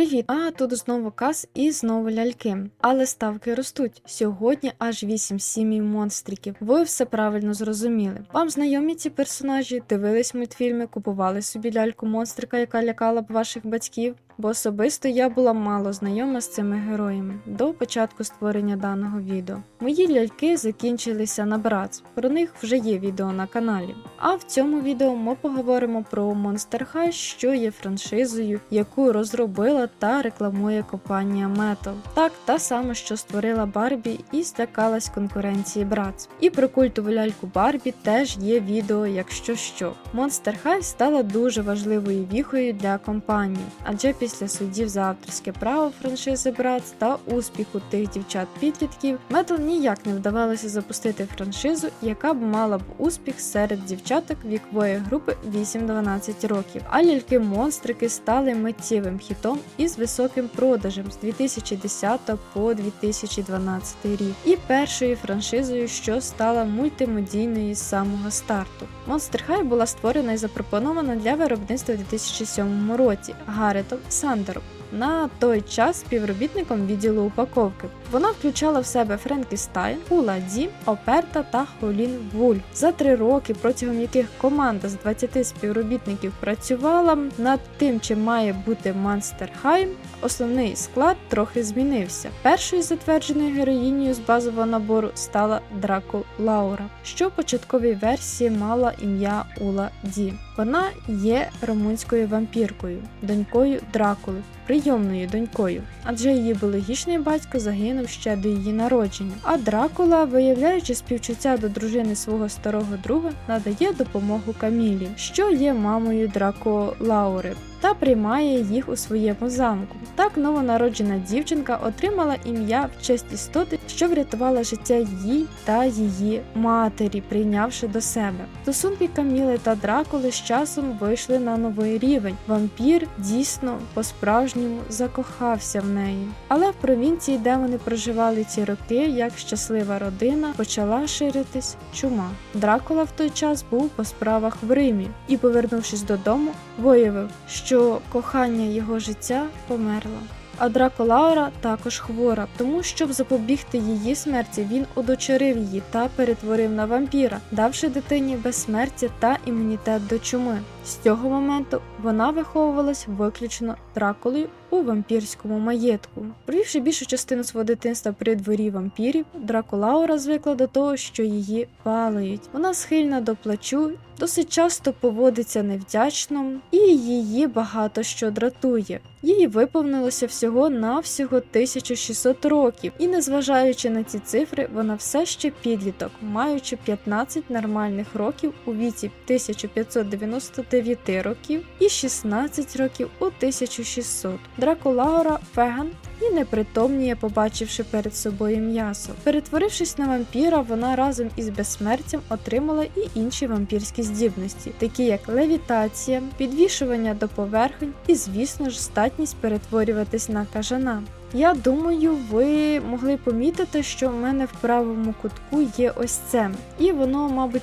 Привіт! А тут знову каз і знову ляльки. Але ставки ростуть. Сьогодні аж 8 сімій монстриків. Ви все правильно зрозуміли. Вам знайомі ці персонажі, дивились мультфільми, купували собі ляльку монстрика, яка лякала б ваших батьків. Бо особисто я була мало знайома з цими героями до початку створення даного відео. Мої ляльки закінчилися на Братс, про них вже є відео на каналі. А в цьому відео ми поговоримо про Monster High, що є франшизою, яку розробила та рекламує компанія Metal. Так, та сама, що створила Барбі і злякалась конкуренції Братс. І про культову ляльку Барбі теж є відео, якщо що. Monster High стала дуже важливою віхою для компанії, адже після судів за авторське право франшизи Братс та успіху тих дівчат-підлітків Metal ніяк не вдавалося запустити франшизу, яка б мала б успіх серед дівчаток вікової групи 8-12 років. А ляльки-монстрики стали миттєвим хітом із високим продажем з 2010 по 2012 рік, і першою франшизою, що стала мультимедійною з самого старту. Monster High була створена і запропонована для виробництва у 2007 році Гаретом Сандером. На той час співробітником відділу упаковки. Вона включала в себе Френкі Стайн, Ула Ді, Оперта та Холін Вульф. За три роки, протягом яких команда з 20 співробітників працювала над тим, чим має бути Monster High, основний склад трохи змінився. Першою затвердженою героїнею з базового набору стала Драко Лаура, що в початковій версії мала ім'я Ула Ді. Вона є румунською вампіркою, донькою Дракули, прийомною донькою, адже її біологічний батько загинув ще до її народження. А Дракула, виявляючи співчуття до дружини свого старого друга, надає допомогу Камілі, що є мамою Драко Лаури. Та приймає їх у своєму замку. Так новонароджена дівчинка отримала ім'я в честь істоти, що врятувала життя їй та її матері, прийнявши до себе. Стосунки Каміли та Дракули з часом вийшли на новий рівень. Вампір дійсно по-справжньому закохався в неї. Але в провінції, де вони проживали ці роки, як щаслива родина, почала ширитись чума. Дракула в той час був по справах в Римі і, повернувшись додому, виявив, що кохання його життя померло. А Драко Лаура також хвора, тому щоб запобігти її смерті, він удочерив її та перетворив на вампіра, давши дитині безсмертя та імунітет до чуми. З цього моменту вона виховувалась виключно дракулою у вампірському маєтку. Провівши більшу частину свого дитинства при дворі вампірів, Дракулаура звикла до того, що її палають. Вона схильна до плачу, досить часто поводиться невдячно, і її багато що дратує. Їй виповнилося всього навсього 1600 років, і незважаючи на ці цифри, вона все ще підліток, маючи 15 нормальних років у віці 1599 років і 16 років у 1600. Дракулаура Феган і непритомніє, побачивши перед собою м'ясо. Перетворившись на вампіра, вона разом із безсмертям отримала і інші вампірські здібності, такі як левітація, підвішування до поверхень і, звісно ж, здатність перетворюватись на кажана. Я думаю, ви могли помітити, що в мене в правому кутку є ось це, і воно, мабуть,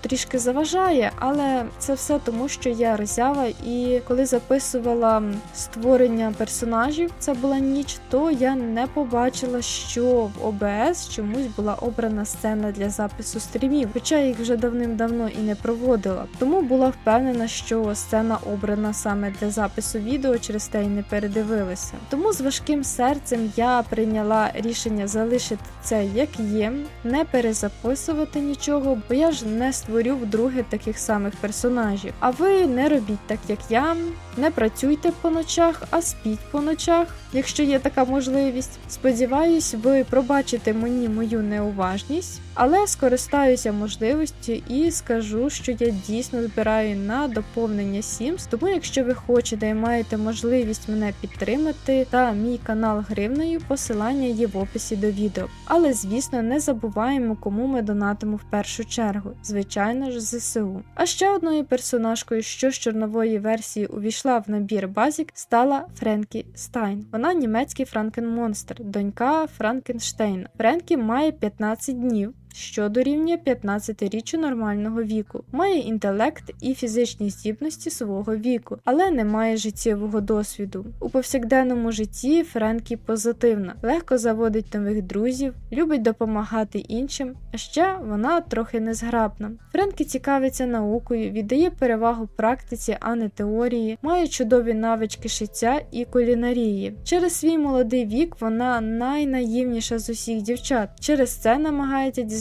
трішки заважає, але це все тому, що я розява, і коли записувала створення персонажів, це була ніч, то я не побачила, що в ОБС чомусь була обрана сцена для запису стрімів, хоча я їх вже давним-давно і не проводила. Тому була впевнена, що сцена обрана саме для запису відео, через те й не передивилася. Тому з важким серцем я прийняла рішення залишити це як є, не перезаписувати нічого, бо я ж не створю вдруге таких самих персонажів. А ви не робіть так, як я. Не працюйте по ночах, а спіть по ночах, якщо є така можливість. Сподіваюсь, ви пробачите мені мою неуважність, але скористаюся можливістю і скажу, що я дійсно збираю на доповнення Sims, тому якщо ви хочете і маєте можливість мене підтримати та мій канал гривнею, посилання є в описі до відео. Але звісно, не забуваємо, кому ми донатимо в першу чергу. Звичайно ж, ЗСУ. А ще одною персонажкою, що з чорнової версії увійшла в набір Базік, стала Френкі Стайн. Вона німецький франкенмонстр, донька Франкенштейна. Френкі має 15 днів що дорівнює 15-річчю нормального віку, має інтелект і фізичні здібності свого віку, але не має життєвого досвіду. У повсякденному житті Френкі позитивна, легко заводить нових друзів, любить допомагати іншим, а ще вона трохи незграбна. Френкі цікавиться наукою, віддає перевагу практиці, а не теорії, має чудові навички шиття і кулінарії. Через свій молодий вік вона найнаївніша з усіх дівчат. Через це намагається дізнатися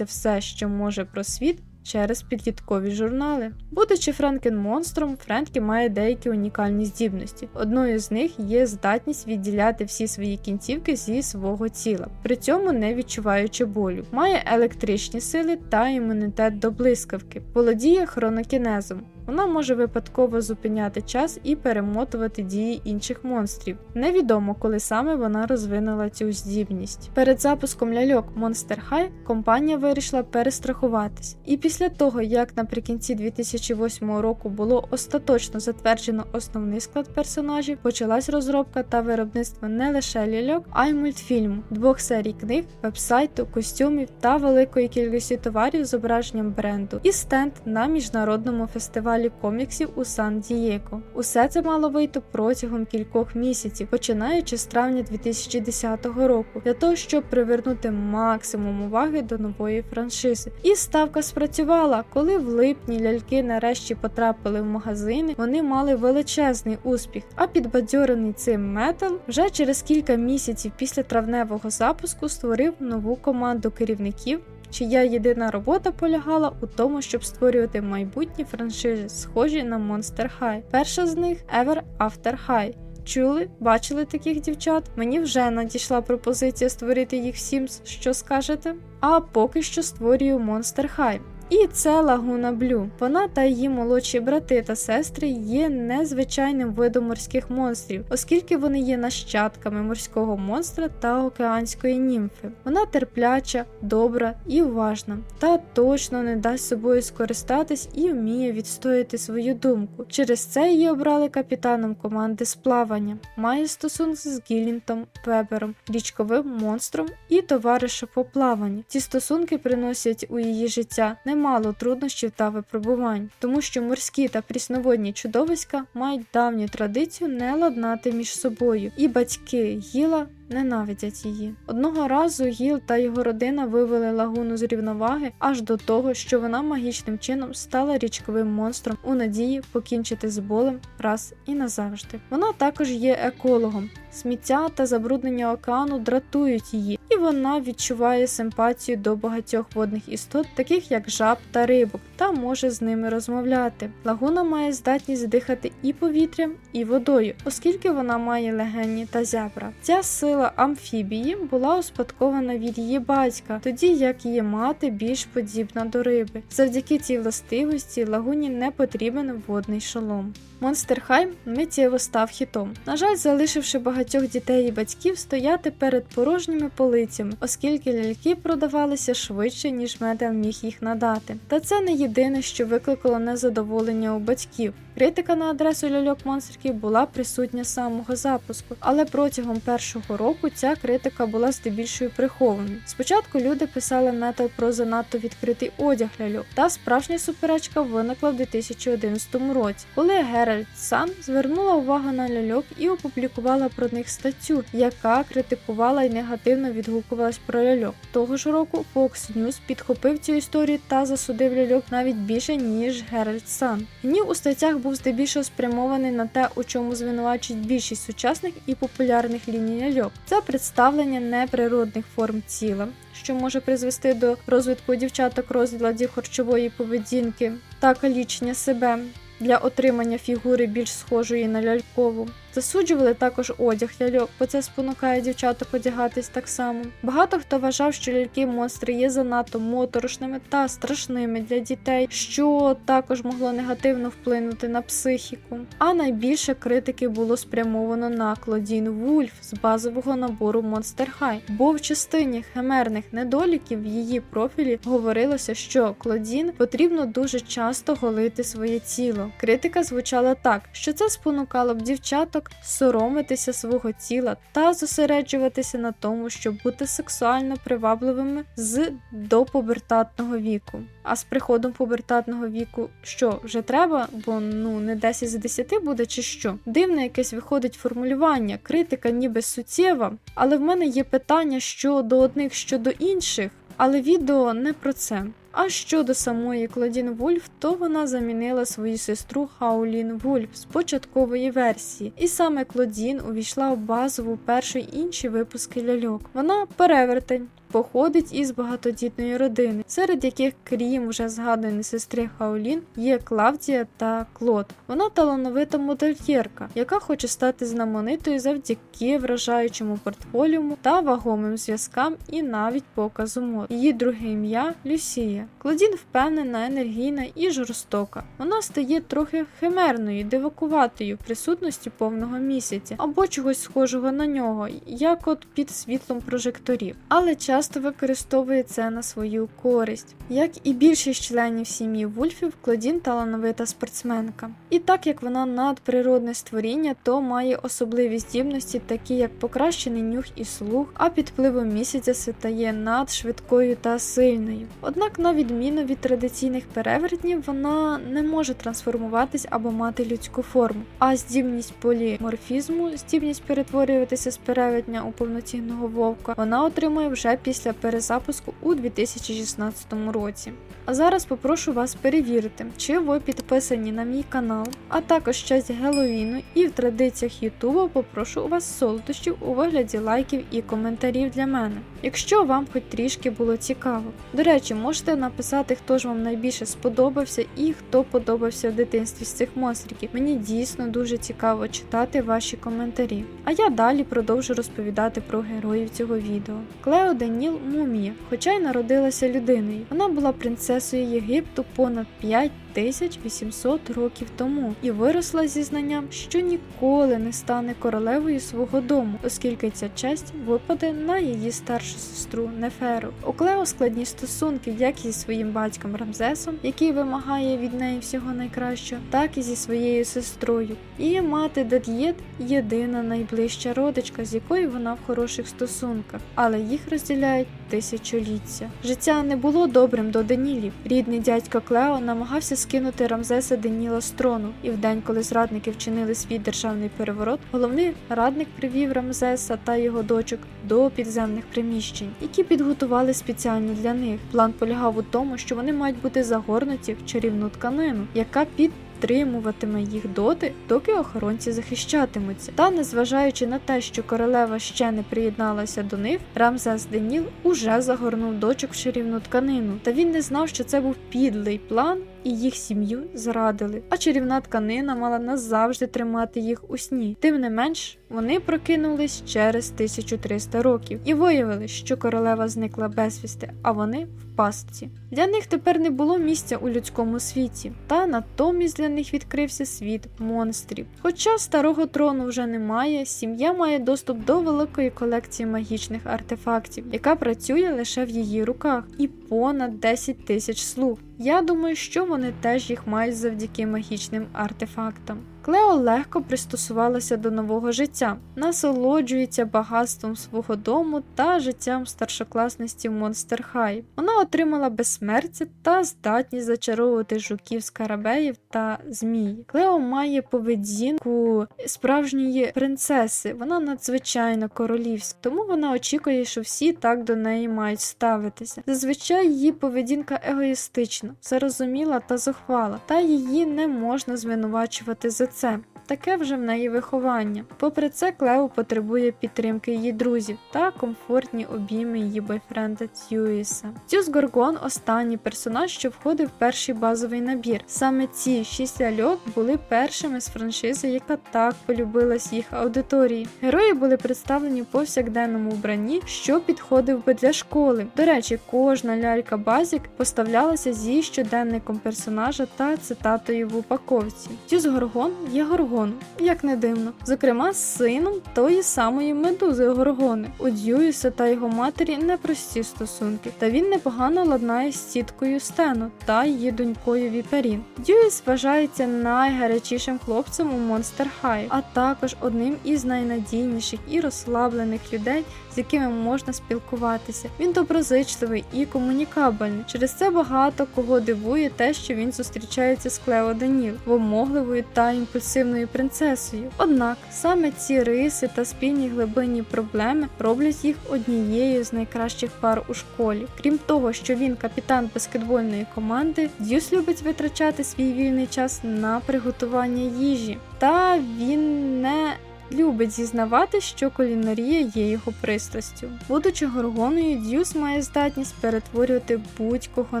все, що може про світ. Через підліткові журнали. Будучи Френкен монстром, Френкі має деякі унікальні здібності. Одною з них є здатність відділяти всі свої кінцівки зі свого тіла, при цьому не відчуваючи болю. Має електричні сили та імунітет до блискавки, володіє хронокінезом. Вона може випадково зупиняти час і перемотувати дії інших монстрів. Невідомо, коли саме вона розвинула цю здібність. Перед запуском ляльок Monster High компанія вирішила перестрахуватись. І після того, як наприкінці 2008 року було остаточно затверджено основний склад персонажів, почалась розробка та виробництво не лише ляльок, а й мультфільму, двох серій книг, вебсайту, костюмів та великої кількості товарів з зображенням бренду і стенд на міжнародному фестивалі фестивалі коміксів у Сан-Дієго. Усе це мало вийти протягом кількох місяців, починаючи з травня 2010 року, для того, щоб привернути максимум уваги до нової франшизи. І ставка спрацювала, коли в липні ляльки нарешті потрапили в магазини, вони мали величезний успіх. А підбадьорений цим метал вже через кілька місяців після травневого запуску створив нову команду керівників чия єдина робота полягала у тому, щоб створювати майбутні франшизи, схожі на Monster High. Перша з них Ever After High. Чули, бачили таких дівчат? Мені вже надійшла пропозиція створити їх всім, що скажете? А поки що створюю Monster High. І це Лагуна Блю. Вона та її молодші брати та сестри є незвичайним видом морських монстрів, оскільки вони є нащадками морського монстра та океанської німфи. Вона терпляча, добра і уважна, та точно не дасть собою скористатись і вміє відстояти свою думку. Через це її обрали капітаном команди з плавання. Має стосунки з Гілінтом Вебером, річковим монстром і товаришем по плаванню. Ці стосунки приносять у її життя немало труднощів та випробувань, тому що морські та прісноводні чудовиська мають давню традицію не ладнати між собою, і батьки Гіла ненавидять її. Одного разу Гіл та його родина вивели лагуну з рівноваги аж до того, що вона магічним чином стала річковим монстром у надії покінчити з болем раз і назавжди. Вона також є екологом. Сміття та забруднення океану дратують її, і вона відчуває симпатію до багатьох водних істот, таких як жаб та рибок, та може з ними розмовляти. Лагуна має здатність дихати і повітрям, і водою, оскільки вона має легені та зябра. Ця сила амфібії була успадкована від її батька, тоді як її мати більш подібна до риби. Завдяки цій властивості лагуні не потрібен водний шолом. Монстер Хай миттєво став хітом. На жаль, залишивши багатьох дітей і батьків стояти перед порожніми полицями, оскільки ляльки продавалися швидше, ніж медал міг їх надати. Та це не єдине, що викликало незадоволення у батьків. Критика на адресу ляльок монстрів була присутня з самого запуску, але протягом першого року ця критика була здебільшою прихованою. Спочатку люди писали метал про занадто відкритий одяг ляльок, та справжня суперечка виникла в 2011 році, коли Геральт Сан звернула увагу на ляльок і опублікувала про них статтю, яка критикувала і негативно відгукувалась про ляльок. Того ж року Fox News підхопив цю історію та засудив ляльок навіть більше ніж Геральт Сан. Гнів у статтях був здебільшого спрямований на те, у чому звинувачують більшість сучасних і популярних ліній ляльок. Це представлення неприродних форм тіла, що може призвести до розвитку дівчаток розладів харчової поведінки та калічення себе для отримання фігури більш схожої на лялькову. Засуджували також одяг ляльок, бо це спонукає дівчаток одягатись так само. Багато хто вважав, що ляльки-монстри є занадто моторошними та страшними для дітей, що також могло негативно вплинути на психіку. А найбільше критики було спрямовано на Клодін Вульф з базового набору Monster High, бо в частині химерних недоліків в її профілі говорилося, що Клодін потрібно дуже часто голити своє тіло. Критика звучала так, що це спонукало б дівчаток ляльок соромитися свого тіла та зосереджуватися на тому, щоб бути сексуально привабливими з допубертатного віку. А з приходом пубертатного віку що вже треба, бо ну не 10 з 10 буде чи що. Дивне якесь виходить формулювання, критика ніби суттєва, але в мене є питання щодо одних щодо інших, але відео не про це. А щодо самої Клодін Вульф, то вона замінила свою сестру Хаулін Вульф з початкової версії, і саме Клодін увійшла в базову першу інші випуски ляльок. Вона перевертень. Походить із багатодітної родини, серед яких, крім вже згаданої сестри Хаолін, є Клавдія та Клод. Вона талановита модельєрка, яка хоче стати знаменитою завдяки вражаючому портфоліуму та вагомим зв'язкам і навіть показу мод. Її друге ім'я Люсія. Клодін впевнена, енергійна і жорстока. Вона стає трохи химерною, дивакуватою в присутності повного місяця або чогось схожого на нього, як от під світлом прожекторів. Але часто використовує це на свою користь. Як і більшість членів сім'ї Вульфів, Клодін талановита спортсменка. І так як вона надприродне створіння, то має особливі здібності, такі як покращений нюх і слух, а під впливом місяця стає надшвидкою та сильною. Однак, відміну від традиційних перевертнів, вона не може трансформуватись або мати людську форму, а здібність поліморфізму, здібність перетворюватися з перевертня у повноцінного вовка, вона отримує вже після перезапуску у 2016 році. А зараз попрошу вас перевірити, чи ви підписані на мій канал, а також честь Геловіну і в традиціях Ютуба попрошу у вас солодощів у вигляді лайків і коментарів для мене, якщо вам хоч трішки було цікаво. До речі, можете написати, хто ж вам найбільше сподобався і хто подобався в дитинстві з цих монстриків. Мені дійсно дуже цікаво читати ваші коментарі. А я далі продовжу розповідати про героїв цього відео. Клео Деніл Мумія, хоча й народилася людиною. Вона була принцесою Єгипту понад 5 1800 років тому і виросла зі знанням, що ніколи не стане королевою свого дому, оскільки ця честь випаде на її старшу сестру Неферу. У Клео складні стосунки як зі своїм батьком Рамзесом, який вимагає від неї всього найкращого, так і зі своєю сестрою. Її мати Дад'єт єдина найближча родичка, з якою вона в хороших стосунках, але їх розділяють тисячоліття. Життя не було добрим до Денілів. Рідний дядько Клео намагався скинути Рамзеса Деніла з трону, і в день, коли зрадники вчинили свій державний переворот, головний радник привів Рамзеса та його дочок до підземних приміщень, які підготували спеціально для них. План полягав у тому, що вони мають бути загорнуті в чарівну тканину, яка під підтримуватиме їх доти, доки охоронці захищатимуться. Та, незважаючи на те, що королева ще не приєдналася до них, Рамзес Деніл уже загорнув дочок в чарівну тканину. Та він не знав, що це був підлий план. І їх сім'ю зрадили, а чарівна тканина мала назавжди тримати їх у сні. Тим не менш, вони прокинулись через 1300 років і виявили, що королева зникла безвісти, а вони в пастці. Для них тепер не було місця у людському світі, та натомість для них відкрився світ монстрів. Хоча старого трону вже немає, сім'я має доступ до великої колекції магічних артефактів, яка працює лише в її руках, і понад 10 тисяч слуг. Я думаю, що вони теж їх мають завдяки магічним артефактам. Клео легко пристосувалася до нового життя, насолоджується багатством свого дому та життям старшокласниці Монстер Хай. Вона отримала безсмертя та здатність зачаровувати жуків скарабеїв та змій. Клео має поведінку справжньої принцеси, вона надзвичайно королівська, тому вона очікує, що всі так до неї мають ставитися. Зазвичай її поведінка егоїстична, зарозуміла та зухвала, та її не можна звинувачувати за це. Таке вже в неї виховання. Попри це, Клео потребує підтримки її друзів та комфортні обійми її бойфренда Тьюіса. Тюс Горгон останній персонаж, що входив в перший базовий набір. Саме ці шість ляльок були першими з франшизи, яка так полюбилась їх аудиторії. Герої були представлені в повсякденному вбранні, що підходив би для школи. До речі, кожна лялька базік поставлялася зі щоденником персонажа та цитатою в упаковці. Тюс Горгон є горгон Горгону, як не дивно, зокрема з сином тої самої медузи Горгони. У Дьюіса та його матері непрості стосунки, та він непогано ладнає з тіткою Стену та її донькою Віперін. Дьюіс вважається найгарячішим хлопцем у Monster High, а також одним із найнадійніших і розслаблених людей, з якими можна спілкуватися. Він доброзичливий і комунікабельний. Через це багато кого дивує те, що він зустрічається з Клео Даніл, вимогливою та імпульсивною принцесою. Однак саме ці риси та спільні глибинні проблеми роблять їх однією з найкращих пар у школі. Крім того, що він капітан баскетбольної команди, Дьюс любить витрачати свій вільний час на приготування їжі. Та він не любить зізнавати, що кулінарія є його пристрастю. Будучи горгоною, Д'юс має здатність перетворювати будь-кого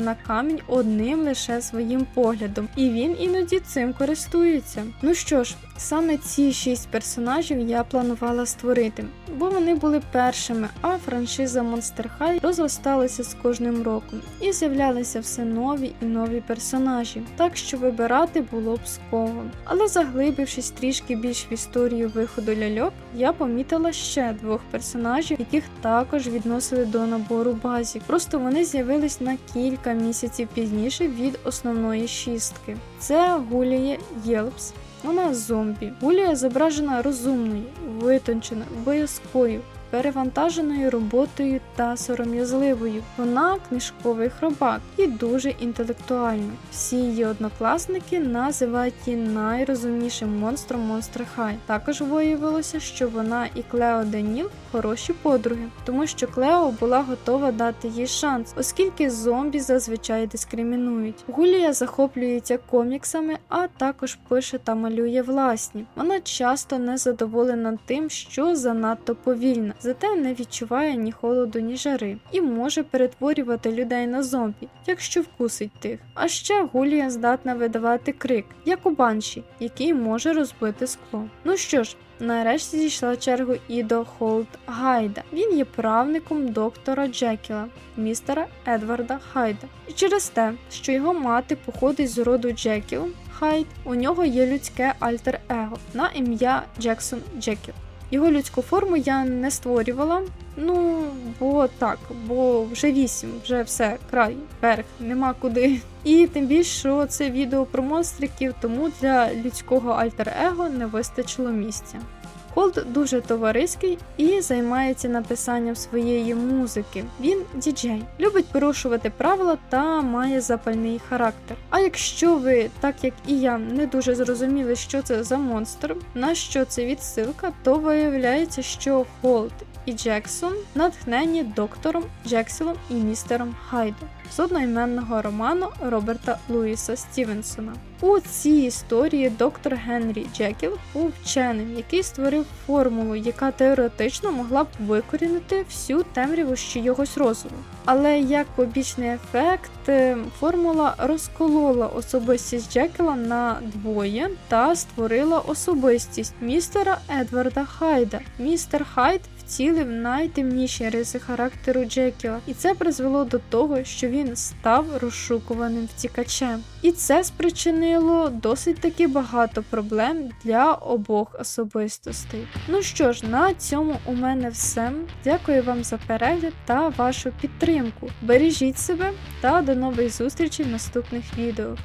на камінь одним лише своїм поглядом, і він іноді цим користується. Ну що ж, саме ці шість персонажів я планувала створити, бо вони були першими, а франшиза Monster High розросталася з кожним роком і з'являлися все нові і нові персонажі, так що вибирати було б ского. Але заглибившись трішки більш в історію виходу ляльок, я помітила ще двох персонажів, яких також відносили до набору базів. Просто вони з'явились на кілька місяців пізніше від основної шістки. Це Гулія Єлпс. Вона зомбі. Гулія зображена розумною, витонченою, боязкою, перевантаженою роботою та сором'язливою. Вона книжковий хробак і дуже інтелектуальна. Всі її однокласники називають її найрозумнішим монстром Monster High. Також виявилося, що вона і Клео Деніл хороші подруги, тому що Клео була готова дати їй шанс, оскільки зомбі зазвичай дискримінують. Гулія захоплюється коміксами, а також пише та малює власні. Вона часто не задоволена тим, що занадто повільна, зате не відчуває ні холоду, ні жари, і може перетворювати людей на зомбі, якщо вкусить тих. А ще Гулія здатна видавати крик, як у банші, який може розбити скло. Ну що ж. Нарешті дійшла черга і до Холд Гайда. Він є правником доктора Джекіла, містера Едварда Хайда. І через те, що його мати походить з роду Джекіл, Хайд, у нього є людське альтер-его на ім'я Джексон Джекіл. Його людську форму я не створювала. Ну, бо так, бо вже вісім, вже все, край, берег, нема куди. І тим більше, що це відео про монстриків, тому для людського альтер-его не вистачило місця. Холд дуже товариський і займається написанням своєї музики. Він діджей, любить порушувати правила та має запальний характер. А якщо ви, так як і я, не дуже зрозуміли, що це за монстр, на що це відсилка, то виявляється, що Холд і Джексон натхнені доктором Джексілом і містером Хайдом з одноіменного роману Роберта Луїса Стівенсона. У цій історії доктор Генрі Джекіл був вченим, який створив формулу, яка теоретично могла б викорінити всю темряву з чийогось розуму. Але як побічний ефект, е, формула розколола особистість Джекіла на двоє та створила особистість містера Едварда Хайда. Містер Хайд вцілив найтемніші риси характеру Джекіла, і це призвело до того, що він став розшукуваним втікачем. І це спричинило досить таки багато проблем для обох особистостей. Ну що ж, на цьому у мене все. Дякую вам за перегляд та вашу підтримку. Бережіть себе та до нових зустрічей в наступних відео.